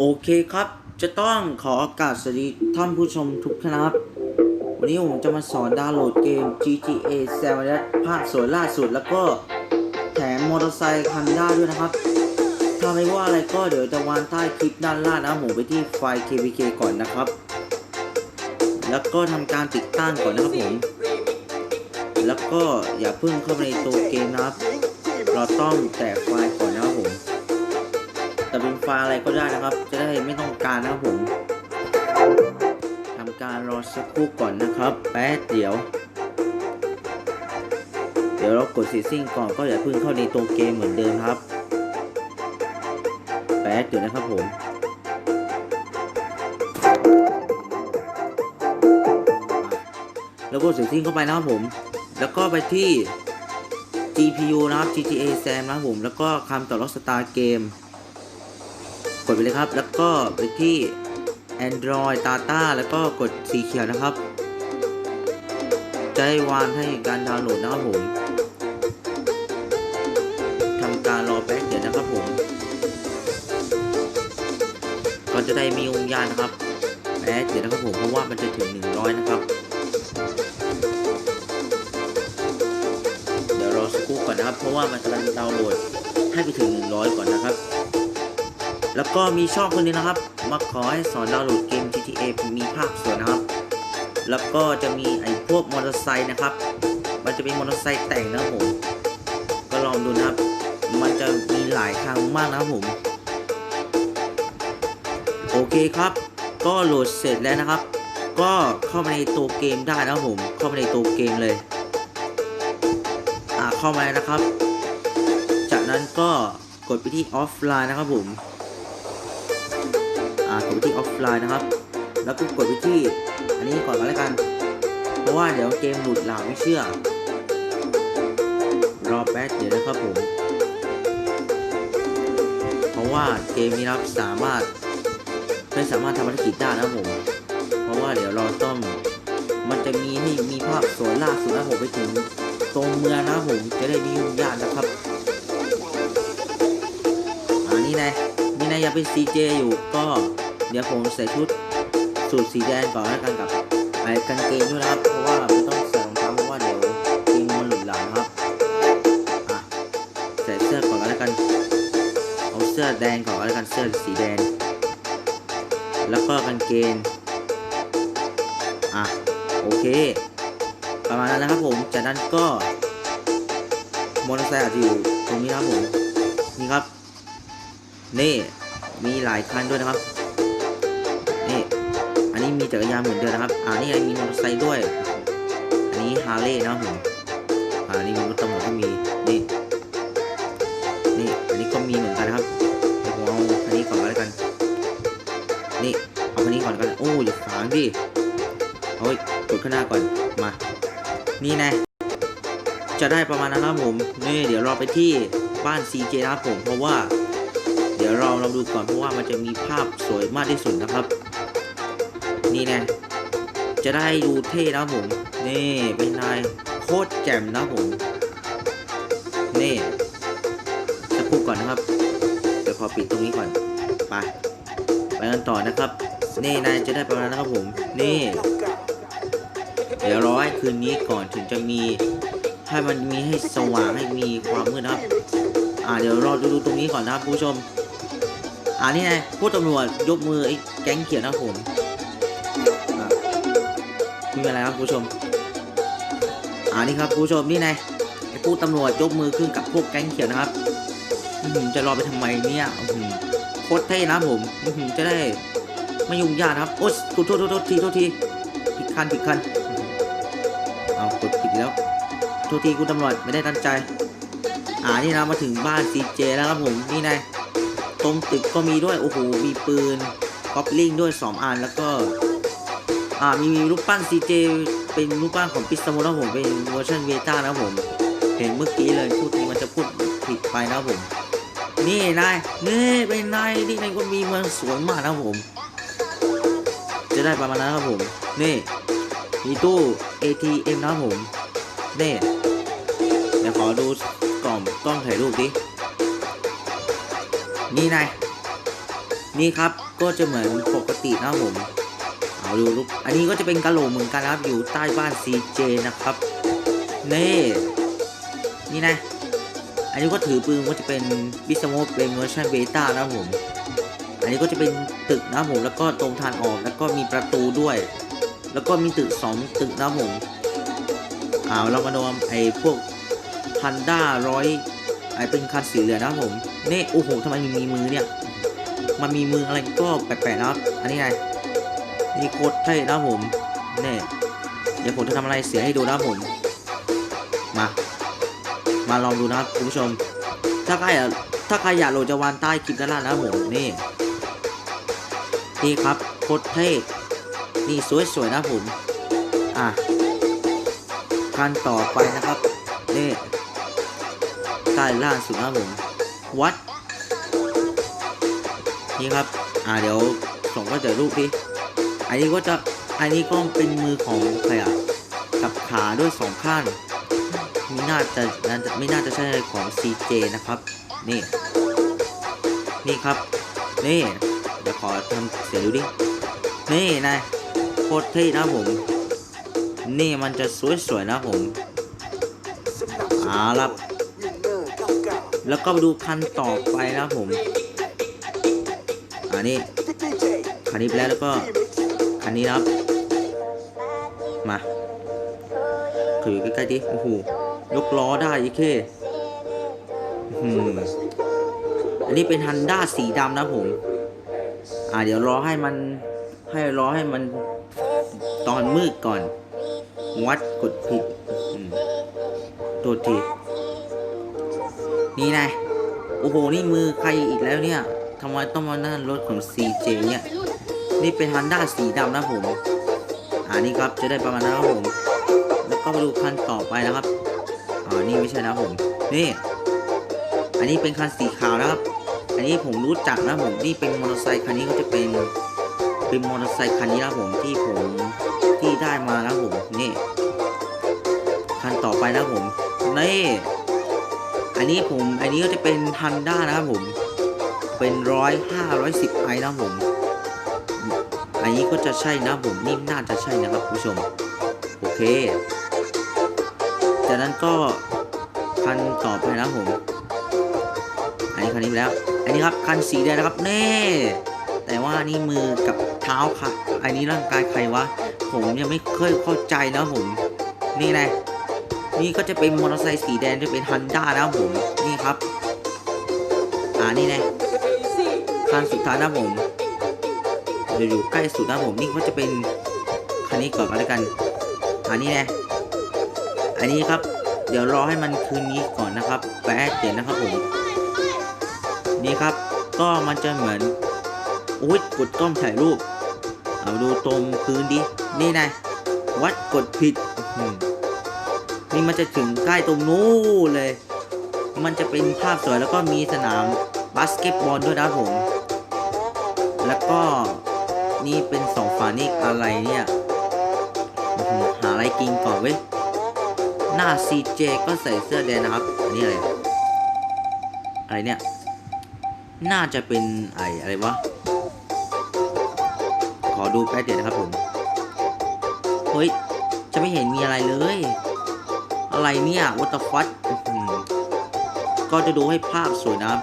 โอเคครับ จะต้องขอโอกาสสวัสดีท่านผู้ชมทุกท่านครับ วันนี้ผมจะมาสอนดาวน์โหลดเกม GTA San Andreas ภาคสวยล่าสุดแล้วก็แถมมอเตอร์ไซค์คันด้าด้วยนะครับ ถ้าไม่ว่าอะไรก็เดี๋ยวจะวางใต้คลิปด้านล่างนะครับผมไปที่ไฟล์ KVK ก่อนนะครับ แล้วก็ทำการติดตั้งก่อนนะครับผม แล้วก็อย่าเพิ่งเข้าไปในตัวเกมนะครับ เราต้องแตะไฟล์ก่อนนะครับผม แต่เป็นฟล์อะไรก็ได้นะครับ จะได้ไม่ต้องการนะครับผมทำการรอสักครู่ก่อนนะครับ แป๊บเดียว เดี๋ยวเรากดซีซิ่งก่อนก็อย่าเพิ่งเข้าในตัวเกมเหมือนเดิมครับ แป๊บเดียวนะครับผมแล้วก็ซีซิ่งเข้าไปนะครับผม แล้วก็ไปที่ GPU นะครับ GTA Sam นะครับผม แล้วก็คำต่อรถสตาร์เกม กดไปเลยครับ แล้วก็ไปที่ Android Data แล้วก็กดสีเขียวนะครับ จะให้วางให้การดาวน์โหลดนะครับผมทำการรอแป๊บเดียวนะครับผมก็จะได้มีองค์ยานนะครับแป๊บเดียวนะครับผมเพราะว่ามันจะถึง 100 นะครับ เดี๋ยวรอสักครู่ก่อนนะครับ เพราะว่ามันกำลังดาวน์โหลดให้ไปถึง 100 ก่อนนะครับ แล้วก็มีช่องคนนี้นะครับ มาขอให้สอนดาวน์โหลดเกม GTA มีภาคสวยนะครับ แล้วก็จะมีไอ้พวกมอเตอร์ไซค์นะครับ มันจะเป็นมอเตอร์ไซค์แต่งนะครับผม ก็ลองดูนะครับ มันจะมีหลายครั้งมากนะครับผม โอเคครับ ก็โหลดเสร็จแล้วนะครับ ก็เข้ามาในตัวเกมได้นะครับผม เข้ามาในตัวเกมเลย อ่าเข้ามาแล้วนะครับ จากนั้นก็กดไปที่ออฟไลน์นะครับผม กดไปที่ออฟไลน์นะครับ แล้วก็กดไปที่อันนี้ก่อนก็แล้วกัน เพราะว่าเดี๋ยวเกมหลุดหลาไม่เชื่อ รอแป๊บเดี๋ยวนะครับผม เพราะว่าเกมนี้ครับสามารถไม่สามารถทำภารกิจได้นะผม เพราะว่าเดี๋ยวเราต้องมันจะมีให้มีภาพสวยล่าสุดนะผมไปถึงตรงเมืองนะผมจะได้มียุ่งยากนะครับอ่านี่ไง นี่นายยังเป็น CJ อยู่ก็เดี๋ยวผมใส่ชุดสูทสีแดงก่อนแล้วกันกับไอ้กางเกงด้วยนะครับ เพราะว่าไม่ต้องใส่รองเท้าเพราะว่าเดี๋ยวเกงมันหลุดหลังนะครับอะใส่เสื้อก่อนแล้วกันเอาเสื้อแดงก่อนแล้วกันเสื้อสีแดง แล้วก็กางเกงอะโอเค ประมาณนั้นนะครับผมจากนั้นก็มอเตอร์ไซค์อาจจะอยู่ตรงนี้ครับผมนี่ครับ นี่ มีหลายคันด้วยนะครับ นี่ อันนี้มีจักรยานเหมือนเดิมนะครับ อ่านี่ไงมีมอเตอร์ไซค์ด้วย อันนี้ฮาร์เลย์นะครับผม อ่านี่มีรถตำรวจก็มี นี่ นี่ อันนี้ก็มีเหมือนกันนะครับเดี๋ยวผมเอาคันนี้ก่อนก็แล้วกัน นี่ เอาคันนี้ก่อนกัน โอ้อย่าขวางดิเอาไว้กดข้างหน้าก่อน มา นี่ไงจะได้ประมาณนั้นนะครับผม นี่ เดี๋ยวเราไปที่บ้าน CJ นะครับผม เพราะว่า เดี๋ยวเราเราดูก่อนเพราะว่ามันจะมีภาพสวยมากที่สุดนะครับ นี่นะจะได้ดูเท่นะผม นี่เป็นนายโคตรแจ่มนะผม นี่จะพูดก่อนนะครับ เดี๋ยวขอปิดตรงนี้ก่อน ไป ไปกันต่อนะครับ นี่นายจะได้ประมาณนั้นนะครับผม นี่ เดี๋ยวรอให้คืนนี้ก่อนถึงจะมีให้มันมีให้สว่างให้มีความมืดนะครับ อ่าเดี๋ยวรอดูดูตรงนี้ก่อนนะครับผู้ชม อ่านี่ไงผู้ตำรวจยกมือไอ้แก๊งเขียนนะผมไม่เป็นไรครับผู้ชม อ่านี่ครับผู้ชมนี่ไงไอ้ผู้ตำรวจยกมือขึ้นกับพวกแก๊งเขียวนะครับจะรอไปทำไมเนี่ยโคตรเท่นะผมจะได้ไม่ยุ่งยากนะครับ โอ๊ยโทษโทษโทษทีโทษทีผิดคันผิดคันเอากดผิดแล้ว โทษทีคุณตำรวจไม่ได้ตั้งใจ อ่านี่นะมาถึงบ้านซีเจแล้วครับผมนี่ไง ตรงตึกก็มีด้วย โอ้โห มีปืนก๊อปลิงด้วยสองอัน แล้วก็ อ่า มีมีรูปปั้นซีเจเป็นรูปปั้นของปิสโมแล้วผม เป็นเวอร์ชันเวต้านะผม เห็นเมื่อกี้เลยพูดนี้มันจะพูดผิดไปนะผม นี่นาย นี่เป็นนายที่ในคนมีเมืองสวยมากนะผม จะได้ประมาณนั้นครับผม นี่ มีตู้ ATM นะผม นี่เดี๋ยวขอดูกล่องกล้องถ่ายรูปดิ นี่นายนี่ครับก็จะเหมือนปกตินะผมเอาดูลูกอันนี้ก็จะเป็นกะโหลกเหมือนกันนะครับอยู่ใต้บ้าน CJ นะครับนี่นี่นะอันนี้ก็ถือปืนก็จะเป็นบิสโมเป็นเวอร์ชันเบต้านะผม อันนี้ก็จะเป็นตึกนะผมแล้วก็ตรงทางออกแล้วก็มีประตูด้วย แล้วก็มีตึกสองตึกนะผมอ่าเรามาดูไอ้พวกพันด้าร้อย ไอเป็นคันสีเหลืองนะครับผมนี่โอ้โหทำไมมีมือเนี่ยมันมีมืออะไรก็แปลกๆนะครับ อันนี้ไงนี่โคตรเท่นะครับผมนี่เดี๋ยวผมจะทำอะไรเสียให้ดูนะครับผม มา มาลองดูนะครับคุณผู้ชม ถ้าใครอะถ้าใครอยากโหลดจะวานใต้คลิปด้านล่างนะครับผมนี่นี่ครับโคตรเท่นี่สวยๆนะผม อะขั้นต่อไปนะครับนี่ ใต้ล่างสุดนะครับผมวัด นี่ครับ อ่าเดี๋ยวส่งก็จะรูปดิอันนี้ก็จะอันนี้ก็เป็นมือของใครอะกับขาด้วยสองข้างไม่น่าจะน่าจะไม่น่าจะใช่ของ CJ นะครับ นี่ นี่ครับ นี่เดี๋ยวขอทำเสียดูดิ นี่นายโคตรเท่นะผม นี่มันจะสวยๆนะผมอาละ แล้วก็มาดูคันต่อไปนะผม อันนี้คันนี้ไปแล้วแล้วก็คันนี้ครับ มาถือใกล้ๆดิโอ้โหยกล้อได้อีกเคอืมอันนี้เป็นฮันด้าสีดำนะผม อ่าเดี๋ยวรอให้มันให้รอให้มันตอนมืดก่อน วัดกดผิดตัวที นี่นะโอ้โห นี่มือใครอีกแล้วเนี่ยทำไมต้องมาหน้ารถของ CJ เนี่ย นี่เป็นฮันด้าสีดำนะผมอ่านี่ครับจะได้ประมาณนั้นครับผม แล้วก็มาดูคันต่อไปนะครับอ่านี่ไม่ใช่นะผม นี่ อันนี้เป็นคันสีขาวนะครับ อันนี้ผมรู้จักนะผม นี่เป็นมอเตอร์ไซค์คันนี้ก็จะเป็น เป็นมอเตอร์ไซค์คันนี้นะผมที่ผมที่ได้มานะผม นี่ คันต่อไปนะผม นี่ อันนี้ผมอันนี้ก็จะเป็นฮันด้านะครับผม เป็นร้อยห้าร้อยสิบไอนะครับผม อันนี้ก็จะใช่นะผมนี่น่าจะใช่นะครับผู้ชม โอเค จากนั้นก็คันต่อไปนะผม อันนี้คันนี้ไปแล้ว อันนี้ครับคันสีแดงนะครับเน่แต่ว่านี่มือกับเท้าค่ะ อันนี้ร่างกายใครวะ ผมยังไม่เคยเข้าใจนะผม นี่นะ นี่ก็จะเป็นมอเตอร์ไซค์สีแดงจะเป็นฮันด้านะครับผม นี่ครับ อ่านี่นะคันสุดท้ายนะผมเดี๋ยวอยู่ใกล้สุดนะผม นี่ก็จะเป็นคันนี้ก่อนก็แล้วกัน อันนี้นะอันนี้ครับ เดี๋ยวรอให้มันคืนนี้ก่อนนะครับแป๊บเดี๋ยวนะครับผม นี่ครับ ก็มันจะเหมือน อุ้ยกดกล้องถ่ายรูป เอาดูตรงพื้นดิ นี่นะวัดกดผิดอื้อหือ นี่มันจะถึงใกล้ตรงนู้นเลย มันจะเป็นภาพสวยแล้วก็มีสนามบาสเกตบอลด้วยนะผม แล้วก็นี่เป็นสองฝานี่อะไรเนี่ยหาอะไรกินก่อนเว้ย หน้า CJ ก็ใส่เสื้อแดงนะครับ อันนี้อะไร อะไรเนี่ย น่าจะเป็นไออะไรวะ ขอดูแป๊บเดียวนะครับผม เฮ้ย จะไม่เห็นมีอะไรเลย อะไรเนี่ย what the fuck อื้อหือก็จะดูให้ภาพสวยนะครับ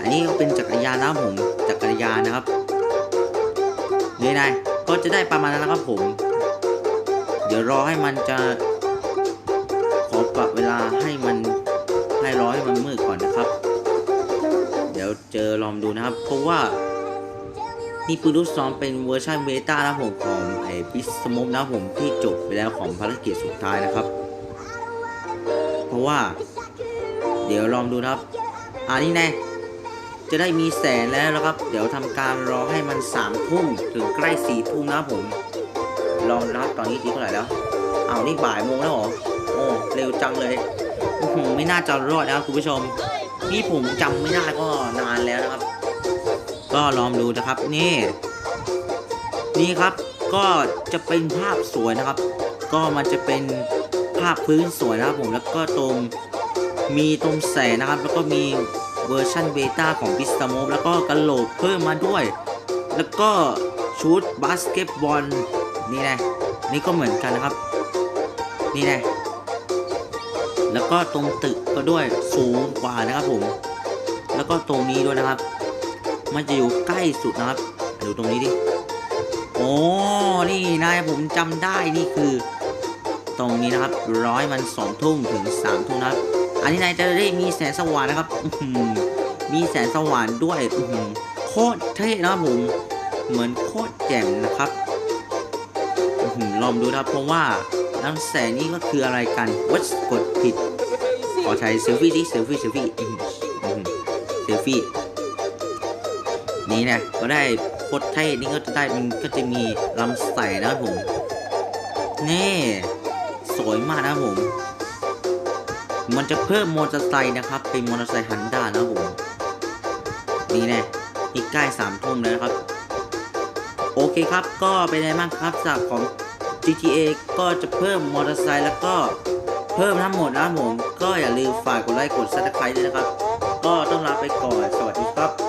อันนี้ก็เป็นจักรยานนะครับผม จักรยานนะครับนี่นายก็จะได้ประมาณนั้นนะครับผม เดี๋ยวรอให้มันจะขอปรับเวลาให้มันให้รอให้มันมืดก่อนนะครับ เดี๋ยวเจอลองดูนะครับ เพราะว่า นี่ปืนลูกซ้องเป็นเวอร์ชันเบต้านะผมของไอ้พิสมมนะผมที่จบไปแล้วของภารกิจสุดท้ายนะครับ เพราะว่า เดี๋ยวลองดูนะครับ อ่านี่แน่จะได้มีแสงแล้วนะครับ เดี๋ยวทำการรอให้มันสามทุ่มถึงใกล้สี่ทุ่มนะผม ลองรับตอนนี้ทีเท่าไหร่แล้วเอ้านี่บ่ายโมงแล้วหรอโอ้เร็วจังเลยอื้อหือไม่น่าจะรอดนะครับคุณผู้ชมนี่ผมจำไม่ได้ก็นานแล้วนะครับ ก็ลองดูนะครับนี่ นี่ครับก็จะเป็นภาพสวยนะครับ ก็มันจะเป็นภาพพื้นสวยนะครับผมแล้วก็ตรงมีตรงแสนะครับ แล้วก็มีเวอร์ชันเบต้าของบิสตาโมแล้วก็กระโหลกเพิ่มมาด้วย แล้วก็ชุดบาสเกตบอลนี่นะนี่ก็เหมือนกันนะครับ นี่นะแล้วก็ตรงตึกก็ด้วยสูงกว่านะครับผม แล้วก็ตรงนี้ด้วยนะครับ มันจะอยู่ใกล้สุดนะครับดูตรงนี้ดิโอ้นี่นายผมจำได้นี่คือ ตรงนี้นะครับ ร้อยมันสองทุ่มถึงสามทุ่มนะครับ อันนี้นายจะได้มีแสงสว่างนะครับมีแสงสว่างด้วยโคตรเท่นะครับผม เหมือนโคตรแจ่มนะครับลองดูนะครับเพราะว่าน้ำแสงนี่ก็คืออะไรกันวัดกดผิดขอใช้เซลฟี่ดิเซลฟี่เซลฟี่เซลฟี่ นี่นะก็ได้โคตรเท่นี่ก็จะได้มันก็จะมีลำใส่นะครับผมนี่สวยมากนะครับผม มันจะเพิ่มมอเตอร์ไซค์นะครับ เป็นมอเตอร์ไซค์ฮันด้านะครับผมนี่แน่นี่ใกล้สามทุ่มแล้วนะครับ โอเคครับก็เป็นไงบ้างครับจากของ GTA ก็จะเพิ่มมอเตอร์ไซค์แล้วก็เพิ่มทั้งหมดนะครับผม ก็อย่าลืมฝากกดไลค์กดซับสไครต์ด้วยนะครับ ก็ต้องลาไปก่อน สวัสดีครับ